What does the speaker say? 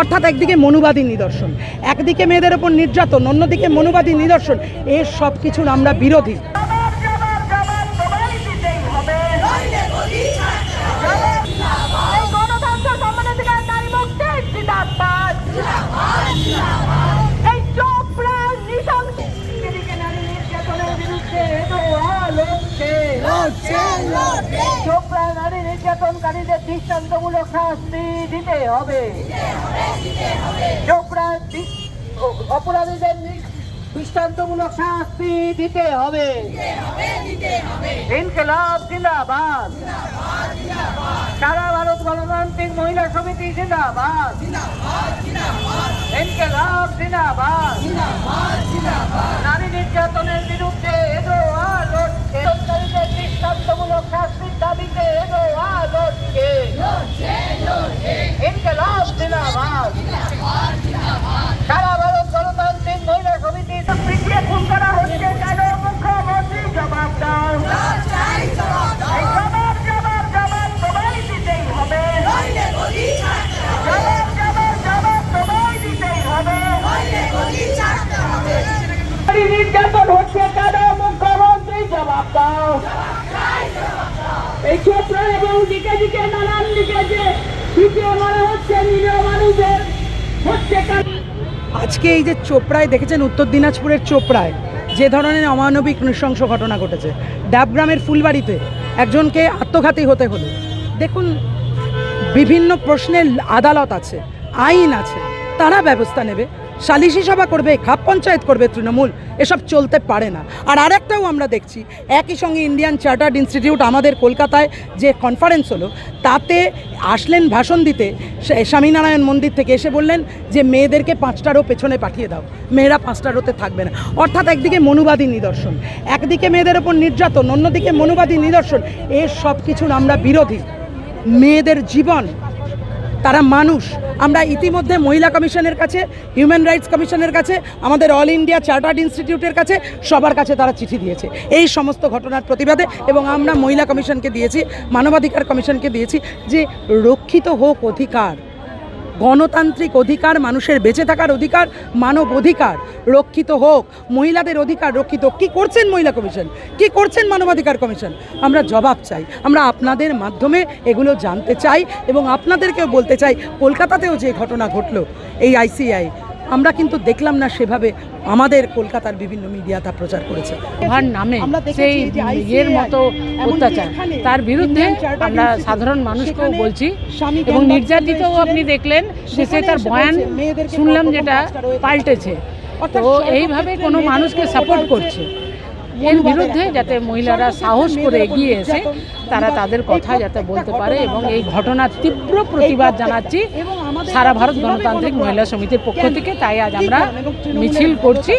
অর্থাৎ একদিকে মনুবাদী নিদর্শন, একদিকে মেয়েদের ওপর নির্যাতন, অন্যদিকে মনুবাদী নিদর্শন এর সব কিছুর আমরা বিরোধী। চোপড়া নারী নির্যাতনকারীদের দৃষ্টান্তমূলক শাস্তি দিতে হবে। চোপড়া অপরাধীদের দৃষ্টান্তমূলক শাস্তি দিতে হবে। ইনকলাব জিন্দাবাদ। সারা ভারত গণতান্ত্রিক মহিলা সমিতি জিন্দাবাদ। ইনকলাব জিন্দাবাদ নারী নির্যাতনের বিরুদ্ধে এদোয়া লড়ছে সরকারিদের দৃষ্টান্তমূলক শাস্তির দাবিতে এদোয়া লড়ছে ইনকলাব জিন্দাবাদ সারা ভারত গণতান্ত্রিক মহিলা সমিতি পিছিয়ে খুন করা হচ্ছে কেন মুখ্যমন্ত্রী জবাব দাও এই জবাব জবাব জবাব তোমায় দিতেই হবে জবাব জবাব জবাব তোমায় দিতেই হবে নারী নির্যাতন হচ্ছে কেন মুখ্যমন্ত্রী জবাব দাও এবং দিকে দিকে নানান দিকে যে মনে হচ্ছে নিরীহ মানুষের হচ্ছে আজকে এই যে চোপড়ায় দেখেছেন উত্তর দিনাজপুরের চোপড়ায়, যে ধরনের অমানবিক নৃশংস ঘটনা ঘটেছে। ডাবগ্রামের ফুলবাড়িতে একজনকে আত্মঘাতী হতে হলো। দেখুন, বিভিন্ন প্রশ্নের আদালত আছে, আইন আছে, তারা ব্যবস্থা নেবে। সালিশি সভা করবে, খাপ পঞ্চায়েত করবে তৃণমূল, এসব চলতে পারে না। আর আরেকটাও আমরা দেখছি, একই সঙ্গে ইন্ডিয়ান চার্টার্ড ইনস্টিটিউট আমাদের কলকাতায় যে কনফারেন্স হলো, তাতে আসলেন ভাষণ দিতে স্বামীনারায়ণ মন্দির থেকে এসে বললেন যে, মেয়েদেরকে পাঁচটারও পেছনে পাঠিয়ে দাও, মেয়েরা পাঁচটারোতে থাকবে না। অর্থাৎ একদিকে মনুবাদী নিদর্শন, একদিকে মেয়েদের ওপর নির্যাতন, অন্যদিকে মনুবাদী নিদর্শন, এর সব কিছুর আমরা বিরোধী। মেয়েদের জীবন তারা মানুষ। আমরা ইতিমধ্যে মহিলা কমিশনের কাছে, হিউম্যান রাইটস কমিশনের কাছে, আমাদের অল ইন্ডিয়া চার্টার্ড ইনস্টিটিউটের কাছে সবার কাছে তারা চিঠি দিয়েছে। এই সমস্ত ঘটনার প্রতিবাদে এবং আমরা মহিলা কমিশনকে দিয়েছি, মানবাধিকার কমিশনকে দিয়েছি যে রক্ষিত হোক অধিকার গণতান্ত্রিক অধিকার, মানুষের বেঁচে থাকার অধিকার, মানব অধিকার রক্ষিত হোক। মহিলাদের অধিকার রক্ষিত। কি করছেন মহিলা কমিশন? কি করছেন মানবাধিকার কমিশন? আমরা জবাব চাই। আমরা আপনাদের মাধ্যমে এগুলো জানতে চাই এবং আপনাদেরকেও বলতে চাই, কলকাতাতেও যে ঘটনা ঘটলো, এই আইসিআই আমরা কিন্তু দেখলাম না সেভাবে আমাদের কলকাতার বিভিন্ন মিডিয়া তা প্রচার করেছে। উহার নামে সেই ইয়ের মতো অত্যাচার। তার বিরুদ্ধে আমরা সাধারণ মানুষকেও বলছি এবং নির্যাতিতও আপনি দেখলেন সে তার বয়ান শুনলাম যেটা পাল্টেছে। তো এইভাবে কোনো মানুষকে সাপোর্ট করছে। এর বিরুদ্ধে যাতে মহিলারা সাহস করে এগিয়ে এসে তারা তাদের কথা যাতে বলতে পারে এবং এই ঘটনার তীব্র প্রতিবাদ জানাচ্ছি সারা ভারত গণতান্ত্রিক মহিলা সমিতির পক্ষ থেকে। তাই আজ আমরা মিছিল করছি।